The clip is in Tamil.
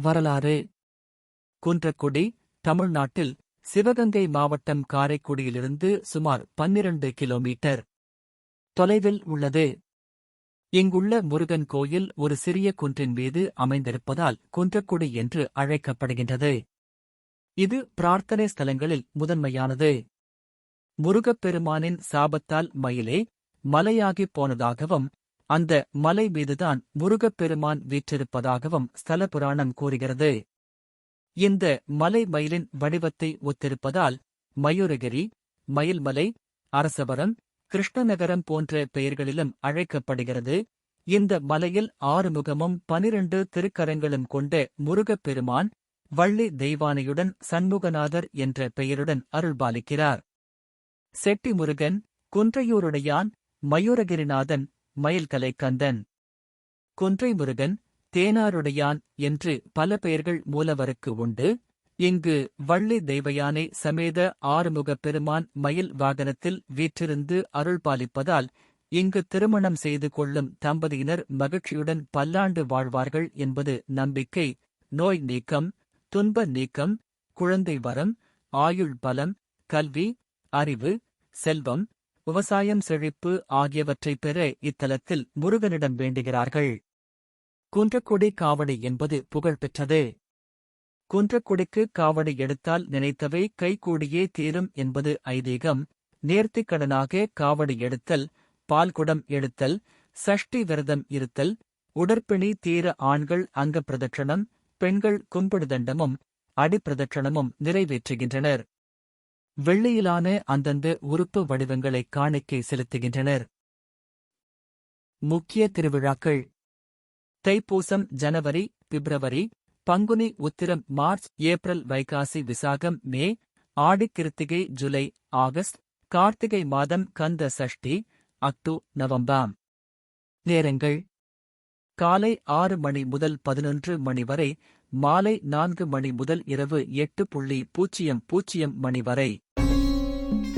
வரலாறு. குன்றக்குடி தமிழ்நாட்டில் சிவகங்கை மாவட்டம் காரைக்குடியிலிருந்து சுமார் பன்னிரண்டு கிலோமீட்டர் தொலைவில் உள்ளது. இங்குள்ள முருகன் கோயில் ஒரு சிறிய குன்றின் மீது அமைந்திருப்பதால் குன்றக்குடி என்று அழைக்கப்படுகின்றது. இது பிரார்த்தனை ஸ்தலங்களில் முதன்மையானது. முருகப்பெருமானின் சாபத்தால் மயிலே மலையாகிப் போனதாகவும் அந்த மலை மீதுதான் முருகப்பெருமான் வீற்றிருப்பதாகவும் ஸ்தல புராணம் கூறுகிறது. இந்த மலை மயிலின் வடிவத்தை ஒத்திருப்பதால் மயூரகிரி மயில்மலை அரசவரம் கிருஷ்ணநகரம் போன்ற பெயர்களிலும் அழைக்கப்படுகிறது. இந்த மலையில் ஆறுமுகமும் பனிரண்டு திருக்கரங்களும் கொண்ட முருகப்பெருமான் வள்ளி தெய்வானையுடன் சண்முகநாதர் என்ற பெயருடன் அருள்பாலிக்கிறார். செட்டி முருகன் குன்றையூருடையான் மயூரகிரிநாதன் மயில்கலை கந்தன். குன்றை முருகன் தேனாருடையான் என்று பல பெயர்கள் மூலவருக்கு உண்டு. இங்கு வள்ளி தெய்வயானை சமேத ஆறுமுகப் பெருமான் மயில் வாகனத்தில் வீற்றிருந்து அருள்பாலிப்பதால் இங்கு திருமணம் செய்து கொள்ளும் தம்பதியினர் மகிழ்ச்சியுடன் பல்லாண்டு வாழ்வார்கள் என்பது நம்பிக்கை நோய் நீக்கம் துன்ப நீக்கம் குழந்தை வரம் ஆயுள் பலம் கல்வி அறிவு செல்வம் விவசாயம் செழிப்பு ஆகியவற்றைப் பெற இத்தலத்தில் முருகனிடம் வேண்டுகிறார்கள். குன்றக்குடி காவடி என்பது புகழ்பெற்றது. குன்றக்குடிக்கு காவடி எடுத்தால் நினைத்தவை கைகூடியே தீரும் என்பது ஐதீகம். நேர்த்திக்கடனாக காவடி எடுத்தல் பால்குடம் எடுத்தல் சஷ்டி விரதம் இருத்தல் உடற்பிணி தீர ஆண்கள் அங்க பிரதட்சணம் பெண்கள் கும்பிடுதண்டமும் அடிப்பிரதட்சணமும் நிறைவேற்றுகின்றனர். வெள்ளியிலான அந்தந்த உறுப்பு வடிவங்களை காணிக்கை செலுத்துகின்றனர். முக்கிய திருவிழாக்கள். தைப்பூசம் ஜனவரி பிப்ரவரி Panguni Uthiram March April Vaikasi Visakam May Aadikrithigai July August Karthigai மாதம் கந்த சஷ்டி அக்டு நவம்பாம் நேரங்கள். காலை ஆறு மணி முதல் பதினொன்று மணி வரை மாலை நான்கு மணி முதல் இரவு எட்டு புள்ளி பூஜ்ஜியம் பூஜ்ஜியம் மணி வரை. thank you